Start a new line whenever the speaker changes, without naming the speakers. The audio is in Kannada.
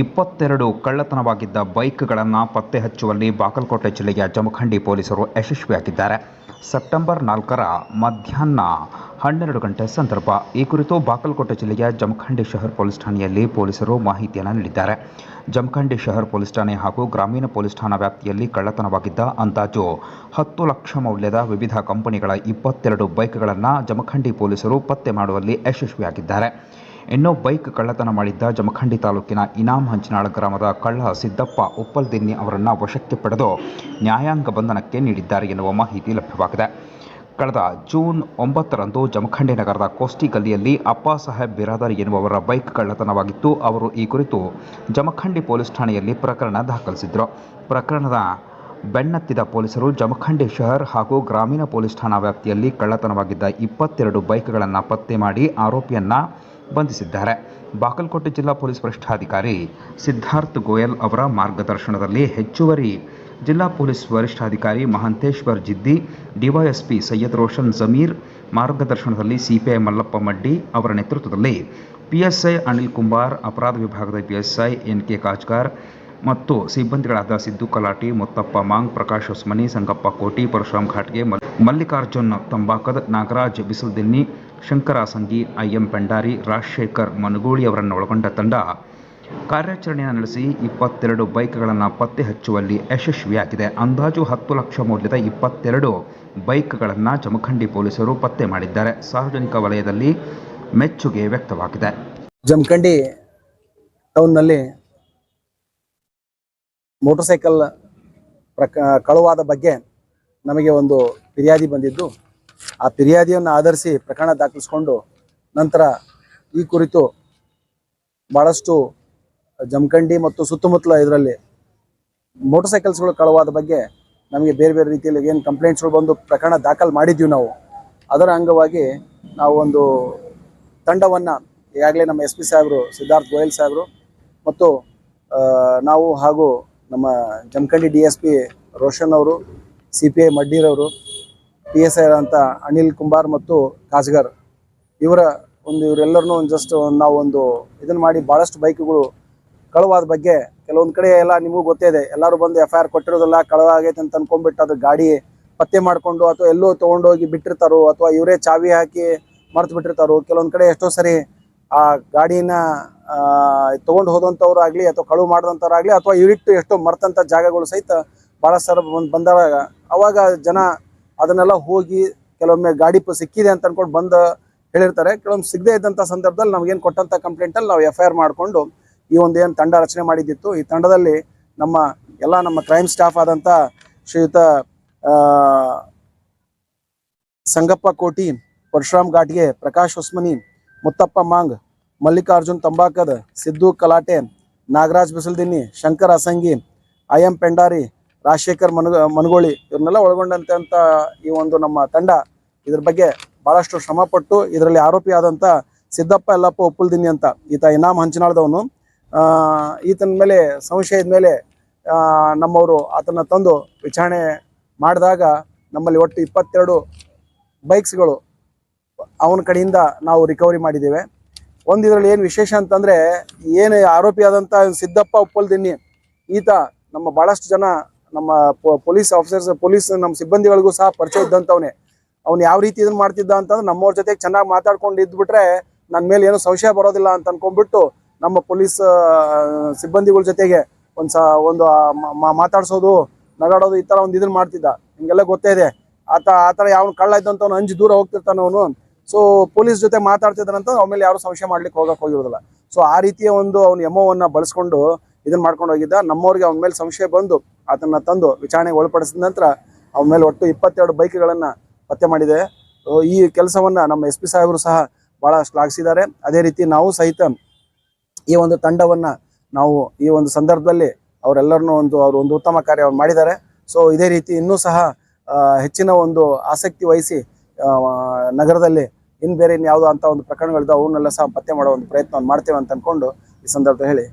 ಇಪ್ಪತ್ತೆರಡು ಕಳ್ಳತನವಾಗಿದ್ದ ಬೈಕ್ಗಳನ್ನು ಪತ್ತೆ ಹಚ್ಚುವಲ್ಲಿ ಬಾಗಲಕೋಟೆ ಜಿಲ್ಲೆಯ ಜಮಖಂಡಿ ಪೊಲೀಸರು ಯಶಸ್ವಿಯಾಗಿದ್ದಾರೆ. ಸೆಪ್ಟೆಂಬರ್ ನಾಲ್ಕರ ಮಧ್ಯಾಹ್ನ ಹನ್ನೆರಡು ಗಂಟೆ ಸಂದರ್ಭ ಈ ಕುರಿತು ಬಾಗಲಕೋಟೆ ಜಿಲ್ಲೆಯ ಜಮಖಂಡಿ ಶಹರ್ ಪೊಲೀಸ್ ಠಾಣೆಯಲ್ಲಿ ಪೊಲೀಸರು ಮಾಹಿತಿಯನ್ನು ನೀಡಿದ್ದಾರೆ. ಜಮಖಂಡಿ ಶಹರ್ ಪೊಲೀಸ್ ಠಾಣೆ ಹಾಗೂ ಗ್ರಾಮೀಣ ಪೊಲೀಸ್ ಠಾಣಾ ವ್ಯಾಪ್ತಿಯಲ್ಲಿ ಕಳ್ಳತನವಾಗಿದ್ದ ಅಂದಾಜು ಹತ್ತು ಲಕ್ಷ ಮೌಲ್ಯದ ವಿವಿಧ ಕಂಪನಿಗಳ ಇಪ್ಪತ್ತೆರಡು ಬೈಕ್ಗಳನ್ನು ಜಮಖಂಡಿ ಪೊಲೀಸರು ಪತ್ತೆ ಮಾಡುವಲ್ಲಿ ಯಶಸ್ವಿಯಾಗಿದ್ದಾರೆ. ಇನ್ನು ಬೈಕ್ ಕಳ್ಳತನ ಮಾಡಿದ್ದ ಜಮಖಂಡಿ ತಾಲೂಕಿನ ಇನಾಮ್ ಹಂಚನಾಳ ಗ್ರಾಮದ ಕಳ್ಳ ಸಿದ್ದಪ್ಪ ಉಪ್ಪಲ್ದಿನ್ನಿ ಅವರನ್ನು ವಶಕ್ಕೆ ಪಡೆದು ನ್ಯಾಯಾಂಗ ಬಂಧನಕ್ಕೆ ನೀಡಿದ್ದಾರೆ ಎನ್ನುವ ಮಾಹಿತಿ ಲಭ್ಯವಾಗಿದೆ. ಕಳೆದ ಜೂನ್ ಒಂಬತ್ತರಂದು ಜಮಖಂಡಿ ನಗರದ ಕೋಸ್ಟಿ ಗಲ್ಲಿಯಲ್ಲಿ ಅಪ್ಪ ಸಾಹೇಬ್ ಬಿರಾದರ್ ಎನ್ನುವವರ ಬೈಕ್ ಕಳ್ಳತನವಾಗಿತ್ತು. ಅವರು ಈ ಕುರಿತು ಜಮಖಂಡಿ ಪೊಲೀಸ್ ಠಾಣೆಯಲ್ಲಿ ಪ್ರಕರಣ ದಾಖಲಿಸಿದ್ರು. ಪ್ರಕರಣದ ಬೆನ್ನತ್ತಿದ ಪೊಲೀಸರು ಜಮಖಂಡಿ ಶಹರ್ ಹಾಗೂ ಗ್ರಾಮೀಣ ಪೊಲೀಸ್ ಠಾಣಾ ವ್ಯಾಪ್ತಿಯಲ್ಲಿ ಕಳ್ಳತನವಾಗಿದ್ದ ಇಪ್ಪತ್ತೆರಡು ಬೈಕ್ಗಳನ್ನು ಪತ್ತೆ ಮಾಡಿ ಆರೋಪಿಯನ್ನ ಬಂಧಿಸಿದ್ದಾರೆ. ಬಾಗಲಕೋಟೆ ಜಿಲ್ಲಾ ಪೊಲೀಸ್ ವರಿಷ್ಠಾಧಿಕಾರಿ ಸಿದ್ಧಾರ್ಥ್ ಗೋಯಲ್ ಅವರ ಮಾರ್ಗದರ್ಶನದಲ್ಲಿ ಹೆಚ್ಚುವರಿ ಜಿಲ್ಲಾ ಪೊಲೀಸ್ ವರಿಷ್ಠಾಧಿಕಾರಿ ಮಹಂತೇಶ್ವರ್ ಜಿದ್ದಿ, ಡಿವೈಎಸ್ಪಿ ಸೈಯದ್ ರೋಷನ್ ಜಮೀರ್, ಮಾರ್ಗದರ್ಶನದಲ್ಲಿ ಸಿಪಿಐ ಮಲ್ಲಪ್ಪ ಮಡ್ಡಿ ಅವರ ನೇತೃತ್ವದಲ್ಲಿ ಪಿಎಸ್ಐ ಅನಿಲ್ ಕುಮಾರ್ ಅಪರಾಧ ವಿಭಾಗದ ಪಿಎಸ್ಐ ಎನ್ ಕೆ ಕಾಜ್ಗಾರ್ ಮತ್ತು ಸಿಬ್ಬಂದಿಗಳಾದ ಸಿದ್ದು ಕಲಾಟಿ, ಮುತ್ತಪ್ಪ ಮಾಂಗ್, ಪ್ರಕಾಶ್ ಹೊಸ್ಮನಿ ಸಂಗಪ್ಪ ಕೋಟಿ, ಪರಶುರಾಮ್ ಘಾಟ್ಗೆ ಮಲ್- ಮಲ್ಲಿಕಾರ್ಜುನ್ ತಂಬಾಕದ್, ನಾಗರಾಜ್ ಬಿಸಲ್ದಿನ್ನಿ ಶಂಕರ ಸಂಗಿ, ಐಎಂ ಭಂಡಾರಿ ರಾಜಶೇಖರ್ ಮನಗೂಳಿ ಅವರನ್ನು ಒಳಗೊಂಡ ತಂಡ ಕಾರ್ಯಾಚರಣೆಯನ್ನು ನಡೆಸಿ ಇಪ್ಪತ್ತೆರಡು ಬೈಕ್ಗಳನ್ನು ಪತ್ತೆ ಹಚ್ಚುವಲ್ಲಿ ಯಶಸ್ವಿಯಾಗಿದೆ. ಅಂದಾಜು ಹತ್ತು ಲಕ್ಷ ಮೌಲ್ಯದ ಇಪ್ಪತ್ತೆರಡು ಬೈಕ್ಗಳನ್ನು ಜಮಖಂಡಿ ಪೊಲೀಸರು ಪತ್ತೆ ಮಾಡಿದ್ದಾರೆ. ಸಾರ್ವಜನಿಕ ವಲಯದಲ್ಲಿ ಮೆಚ್ಚುಗೆ ವ್ಯಕ್ತವಾಗಿದೆ.
ಜಮಖಂಡಿ ಟೌನ್ನಲ್ಲಿ ಮೋಟರ್ ಸೈಕಲ್ ಪ್ರಕ ಕಳುವಾದ ಬಗ್ಗೆ ನಮಗೆ ಒಂದು ಫಿರ್ಯಾದಿ ಬಂದಿದ್ದು. ಆ ಫಿರ್ಯಾದಿಯನ್ನು ಆಧರಿಸಿ ಪ್ರಕರಣ ದಾಖಲಿಸಿಕೊಂಡು ನಂತರ ಈ ಕುರಿತು ಭಾಳಷ್ಟು ಜಮಖಂಡಿ ಮತ್ತು ಸುತ್ತಮುತ್ತಲ ಇದರಲ್ಲಿ ಮೋಟರ್ ಸೈಕಲ್ಸ್ಗಳು ಕಳುವಾದ ಬಗ್ಗೆ ನಮಗೆ ಬೇರೆ ಬೇರೆ ರೀತಿಯಲ್ಲಿ ಏನು ಕಂಪ್ಲೇಂಟ್ಸ್ಗಳು ಬಂದು ಪ್ರಕರಣ ದಾಖಲು ಮಾಡಿದ್ದೀವಿ ನಾವು. ಅದರ ಅಂಗವಾಗಿ ನಾವು ಒಂದು ತಂಡವನ್ನು ಈಗಾಗಲೇ ನಮ್ಮ ಎಸ್ ಪಿ ಸಾಹೇಬರು ಸಿದ್ಧಾರ್ಥ್ ಗೋಯಲ್ ಸಾಹೇಬರು ಮತ್ತು ನಾವು ಹಾಗೂ ನಮ್ಮ Jamkhandi D S P Roshan ಅವರು, ಸಿ ಪಿ ಐ ಮಡ್ಡೀರವರು ಪಿ ಎಸ್ ಐ ಅಂತ ಅನಿಲ್ ಕುಂಬಾರ್ ಮತ್ತು ಕಾಜ್ಗರ್ ಇವರ ಒಂದು ಇವರೆಲ್ಲರನ್ನೂ ಒಂದು ಜಸ್ಟ್ ನಾವು ಒಂದು ಇದನ್ನು ಮಾಡಿ ಭಾಳಷ್ಟು ಬೈಕ್ಗಳು ಕಳುವಾದ ಬಗ್ಗೆ ಕೆಲವೊಂದು ಕಡೆ ಎಲ್ಲ ನಿಮಗೂ ಗೊತ್ತೇ ಇದೆ. ಎಲ್ಲರೂ ಬಂದು ಎಫ್ ಐ ಆರ್ ಕೊಟ್ಟಿರೋದಿಲ್ಲ ಕಳುವ ಆಗೈತೆ ಅಂತ ಅಂದ್ಕೊಂಡ್ಬಿಟ್ಟು ಅದು ಗಾಡಿ ಪತ್ತೆ ಮಾಡಿಕೊಂಡು ಅಥವಾ ಎಲ್ಲೋ ತೊಗೊಂಡೋಗಿ ಬಿಟ್ಟಿರ್ತಾರೋ ಅಥವಾ ಇವರೇ ಚಾವಿ ಹಾಕಿ ಮರ್ತು ಬಿಟ್ಟಿರ್ತಾರೋ ಕೆಲವೊಂದು ಕಡೆ ಎಷ್ಟೋ ಸರಿ ಆ ಗಾಡಿನ ತೊಗೊಂಡು ಹೋದಂಥವ್ರು ಆಗಲಿ ಅಥವಾ ಕಳುವು ಮಾಡಿದಂಥವ್ರು ಆಗಲಿ ಅಥವಾ ಇವಿಟ್ಟು ಎಷ್ಟೋ ಮರ್ತಂಥ ಜಾಗಗಳು ಸಹಿತ ಭಾಳ ಸರ ಬಂದು ಬಂದಾಗ ಅವಾಗ ಜನ ಅದನ್ನೆಲ್ಲ ಹೋಗಿ ಕೆಲವೊಮ್ಮೆ ಗಾಡಿ ಸಿಕ್ಕಿದೆ ಅಂತ ಅನ್ಕೊಂಡು ಬಂದು ಹೇಳಿರ್ತಾರೆ. ಕೆಲವೊಮ್ಮೆ ಸಿಗದೇ ಇದ್ದಂಥ ಸಂದರ್ಭದಲ್ಲಿ ನಮಗೇನು ಕೊಟ್ಟಂಥ ಕಂಪ್ಲೇಂಟಲ್ಲಿ ನಾವು ಎಫ್ ಐ ಆರ್ ಮಾಡಿಕೊಂಡು ಈ ಒಂದು ಏನು ತಂಡ ರಚನೆ ಮಾಡಿದ್ದಿತ್ತು. ಈ ತಂಡದಲ್ಲಿ ನಮ್ಮ ಎಲ್ಲ ನಮ್ಮ ಕ್ರೈಮ್ ಸ್ಟಾಫ್ ಆದಂಥ ಶ್ರೀಯುತ ಸಂಗಪ್ಪ ಕೋಟಿ, ಪರಶುರಾಮ್ ಘಾಟ್ಗೆ ಪ್ರಕಾಶ್ ಹೊಸ್ಮನಿ ಮುತ್ತಪ್ಪ ಮಾಂಗ್, ಮಲ್ಲಿಕಾರ್ಜುನ್ ತಂಬಾಕದ್, ಸಿದ್ದು ಕಲಾಟೆ ನಾಗರಾಜ್ ಬಿಸಲ್ದಿನಿ ಶಂಕರ್ ಅಸಂಗಿ, ಐ ಎಂ ಪೆಂಡಾರಿ, ರಾಜಶೇಖರ್ ಮನಗ, ಮನಗೋಳಿ ಇವ್ರನ್ನೆಲ್ಲ ಒಳಗೊಂಡಂತೆ ಅಂತ ಈ ಒಂದು ನಮ್ಮ ತಂಡ ಇದ್ರ ಬಗ್ಗೆ ಬಹಳಷ್ಟು ಶ್ರಮಪಟ್ಟು ಇದರಲ್ಲಿ ಆರೋಪಿ ಸಿದ್ದಪ್ಪ ಎಲ್ಲಪ್ಪ ಒಪ್ಪುಲ್ದಿನಿ ಅಂತ ಈತ ಇನಾಮ್ ಹಂಚನಾಳ್ದವನು. ಈತನ ಮೇಲೆ ಸಂಶಯದ ಮೇಲೆ ನಮ್ಮವರು ಆತನ ತಂದು ವಿಚಾರಣೆ ಮಾಡಿದಾಗ ನಮ್ಮಲ್ಲಿ ಒಟ್ಟು ಇಪ್ಪತ್ತೆರಡು ಬೈಕ್ಸ್ಗಳು ಅವನ ಕಡೆಯಿಂದ ನಾವು ರಿಕವರಿ ಮಾಡಿದ್ದೇವೆ. ಒಂದು ಇದರಲ್ಲಿ ಏನು ವಿಶೇಷ ಅಂತಂದ್ರೆ, ಏನು ಆರೋಪಿ ಆದಂತ ಸಿದ್ದಪ್ಪ ಉಪ್ಪಲ್ದಿನ್ನಿ, ಈತ ನಮ್ಮ ಬಹಳಷ್ಟು ಜನ ನಮ್ಮ ಪೊಲೀಸ್ ಆಫೀಸರ್ಸ್ ಪೊಲೀಸ್ ನಮ್ಮ ಸಿಬ್ಬಂದಿಗಳಿಗೂ ಸಹ ಪರಿಚಯ ಇದ್ದಂಥವನೇ ಅವ್ನು ಯಾವ ರೀತಿ ಇದನ್ನ ಮಾಡ್ತಿದ್ದ ಅಂತಂದ್ರೆ ನಮ್ಮವ್ರ ಜೊತೆಗೆ ಚೆನ್ನಾಗಿ ಮಾತಾಡ್ಕೊಂಡು ಇದ್ಬಿಟ್ರೆ ನನ್ನ ಮೇಲೆ ಏನು ಸಂಶಯ ಬರೋದಿಲ್ಲ ಅಂತ ಅನ್ಕೊಂಡ್ಬಿಟ್ಟು ನಮ್ಮ ಪೊಲೀಸ್ ಸಿಬ್ಬಂದಿಗಳ ಜೊತೆಗೆ ಒಂದು ಸ, ಒಂದು ಮಾತಾಡ್ಸೋದು, ನಗಾಡೋದು ಈ ಥರ ಒಂದು ಇದನ್ನ ಮಾಡ್ತಿದ್ದ. ಹಿಂಗೆಲ್ಲ ಗೊತ್ತೇ ಇದೆ. ಆತ ಆ ಥರ ಯಾವನು ಕಳ್ಳ ಇದ್ದಂಥವ್ನು ಅಂಜಿ ದೂರ ಹೋಗ್ತಿರ್ತಾನೆ ಅವನು. ಸೊ ಪೊಲೀಸ್ ಜೊತೆ ಮಾತಾಡ್ತಿದ್ದಾನಂತ ಆಮೇಲೆ ಯಾರು ಸಂಶಯ ಮಾಡ್ಲಿಕ್ಕೆ ಹೋಗಕ್ ಹೋಗಿರೋದಿಲ್ಲ. ಸೊ ಆ ರೀತಿಯ ಒಂದು ಅವ್ನ ಎಮೋವನ್ನ ಬಳಸ್ಕೊಂಡು ಇದನ್ನ ಮಾಡ್ಕೊಂಡು ಹೋಗಿದ್ದ. ನಮ್ಮವ್ರಿಗೆ ಅವನ ಮೇಲೆ ಸಂಶಯ ಬಂದು ಅದನ್ನ ತಂದು ವಿಚಾರಣೆಗೆ ಒಳಪಡಿಸಿದ ನಂತರ ಅವನ ಮೇಲೆ ಒಟ್ಟು ಇಪ್ಪತ್ತೆರಡು ಬೈಕ್ಗಳನ್ನ ಪತ್ತೆ ಮಾಡಿದೆ. ಈ ಕೆಲಸವನ್ನ ನಮ್ಮ ಎಸ್ ಪಿ ಸಾಹೇಬರು ಸಹ ಬಹಳ ಶ್ಲಾಘಿಸಿದ್ದಾರೆ ಅದೇ ರೀತಿ ನಾವು ಸಹಿತ ಈ ಒಂದು ತಂಡವನ್ನ ನಾವು ಈ ಒಂದು ಸಂದರ್ಭದಲ್ಲಿ ಅವರೆಲ್ಲರನ್ನೂ ಒಂದು, ಅವರು ಒಂದು ಉತ್ತಮ ಕಾರ್ಯವನ್ನು ಮಾಡಿದ್ದಾರೆ. ಸೊ ಇದೇ ರೀತಿ ಇನ್ನೂ ಸಹ ಹೆಚ್ಚಿನ ಒಂದು ಆಸಕ್ತಿ ವಹಿಸಿ ನಗರದಲ್ಲಿ ಇನ್ನು ಬೇರೆ ಇನ್ಯಾವುದೋ ಅಂತ ಒಂದು ಪ್ರಕರಣಗಳಿದ್ದಾವೆ, ಅವನ್ನೆಲ್ಲ ಸಹ ಪತ್ತೆ ಮಾಡೋ ಒಂದು ಪ್ರಯತ್ನವನ್ನು ಮಾಡ್ತೇವೆ ಅಂತ ಅನ್ಕೊಂಡು ಈ ಸಂದರ್ಭದಲ್ಲಿ ಹೇಳಿ.